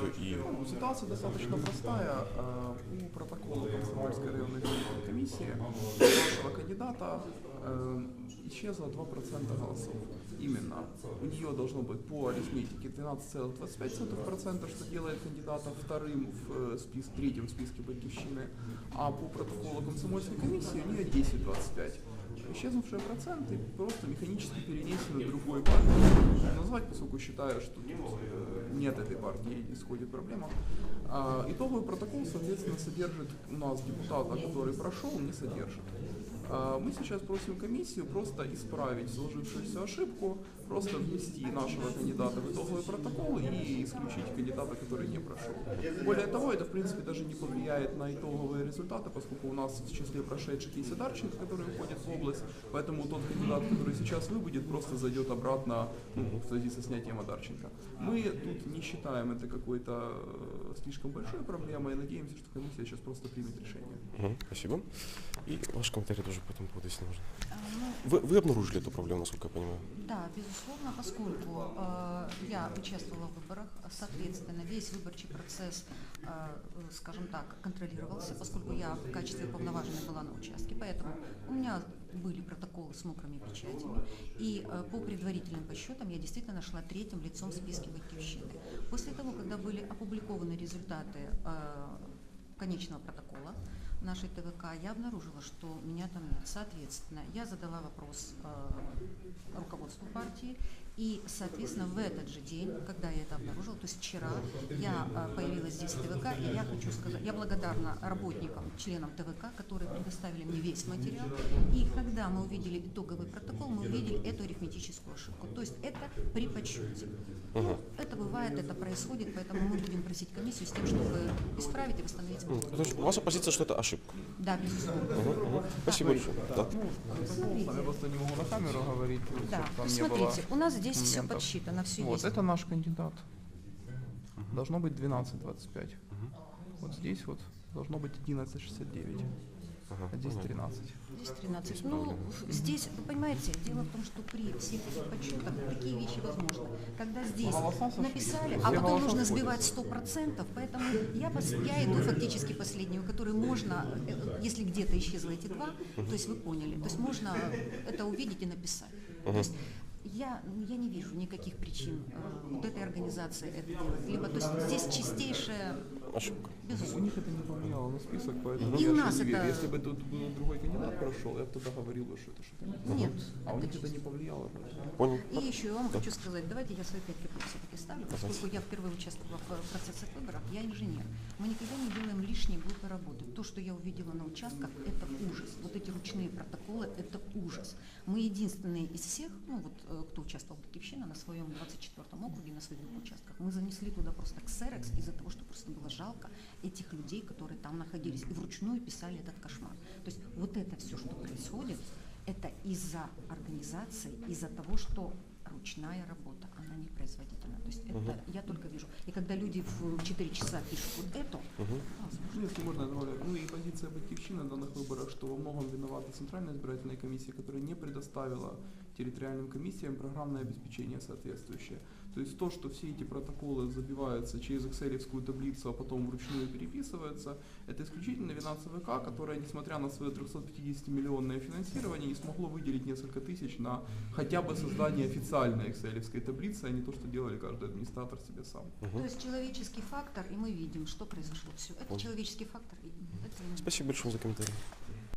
и Ну, Ситуация достаточно простая. Э, По протоколу Комсомольской районной комиссии у нашего кандидата э, исчезло 2% голосов. Именно. У нее должно быть по арифметике 12,25%, что делает кандидата вторым в э, спис, третьем в списке Батьковщины. А по протоколу Комсомольской комиссии у нее 10,25%. Исчезнувшие проценты просто механически перенесены в другой партии. Назвать, поскольку считаю, что э, нет этой партии, исходит проблема. А, итоговый протокол, соответственно, содержит у нас депутата, который прошел, не содержит. А, Мы сейчас просим комиссию просто исправить сложившуюся ошибку, просто внести нашего кандидата в итоговый протокол и исключить кандидата, который не прошел. Более того, это в принципе даже не повлияет на итоговые результаты, поскольку у нас в числе прошедших есть Одарченко, который уходит в область, поэтому тот кандидат, который сейчас выбудет, просто зайдет обратно ну, в связи со снятием Одарченко. Мы тут не считаем это какой-то э, слишком большой проблемой и надеемся, что комиссия сейчас просто примет решение. Мгм, спасибо. И ваш комментарий тоже по этому поводу, если нужно. А, ну, Вы, вы обнаружили эту проблему, насколько я понимаю? Да, безусловно, поскольку э, я участвовала в выборах, соответственно, весь выборчий процесс, э, скажем так, контролировался, поскольку я в качестве уполноваженной была на участке, поэтому у меня были протоколы с мокрыми печатями, и э, по предварительным подсчетам я действительно нашла третьим лицом в списке Батьковщины. После того, когда были опубликованы результаты э, конечного протокола нашей ТВК, я обнаружила, что меня там нет. Соответственно, я задала вопрос э, руководству партии, и, соответственно, в этот же день, когда я это обнаружила, то есть вчера, я э, появилась здесь в ТВК, и я хочу сказать, я благодарна работникам, членам ТВК, которые предоставили мне весь материал, и когда мы увидели итоговый протокол, мы увидели эту арифметическую ошибку, то есть это при подсчете. Ну, это бывает, это происходит, поэтому мы будем просить комиссию с тем, чтобы исправить и восстановить. М, то есть ваша позиция, что это ошибка? Да, безусловно. Мгм, мгм. Спасибо большое. Да. Ну, протокол, я просто не могу на камеру говорить, чтобы Да, там ну, не было смотрите, у нас здесь все моментов. подсчитано, все Вот, есть. это наш кандидат. Должно быть 12.25. Вот здесь вот должно быть 11.69. Ага, А здесь понятно. 13. Здесь 13. Ну, здесь, вы понимаете, дело в том, что при всех этих подсчетах такие вещи возможны. Когда здесь сошлись. написали, Все а потом нужно сбивать 100%, поэтому я, пос- я иду фактически последнюю, которую можно, э, если где-то исчезло эти два, то есть вы поняли, то есть можно это увидеть и написать. То есть я, я не вижу никаких причин э, вот этой организации это делать. Либо, то есть здесь чистейшая, Ошибка. У них это не повлияло на список, поэтому И у нас это- Если бы тут был другой кандидат прошел, я бы тогда говорил бы, что это что-то не то. Нет, А у них это не повлияло. Понял. И еще я вам хочу сказать, давайте я свои пять копеек все-таки ставлю, поскольку я впервые участвовала в процессах выборов, я инженер. Мы никогда не делаем лишней глупой работы. То, что я увидела на участках, это ужас. Вот эти ручные протоколы, это ужас. Мы единственные из всех, ну вот э, кто участвовал в Батьковщине на своем 24-м округе, на своих двух участках, мы занесли туда просто ксерекс из-за того, что просто было жалко этих людей, которые там находились, и вручную писали этот кошмар. То есть вот это все, что происходит, это из-за организации, из-за того, что ручная работа, она не производительна. То есть это я только вижу. И когда люди в 4 часа пишут вот это, Ну, если можно добавлять, ну и позиция Батьковщины на данных выборах, что во многом виновата Центральная избирательная комиссия, которая не предоставила территориальным комиссиям программное обеспечение соответствующее. То есть то, что все эти протоколы забиваются через excel таблицу, а потом вручную переписываются, это исключительно вина ЦВК, которая, несмотря на свое 350-миллионное финансирование, не смогло выделить несколько тысяч на хотя бы создание официальной excel таблицы, а не то, что делали каждый администратор себе сам. то есть человеческий фактор, и мы видим, что произошло все. Это человеческий фактор. Спасибо большое за комментарий.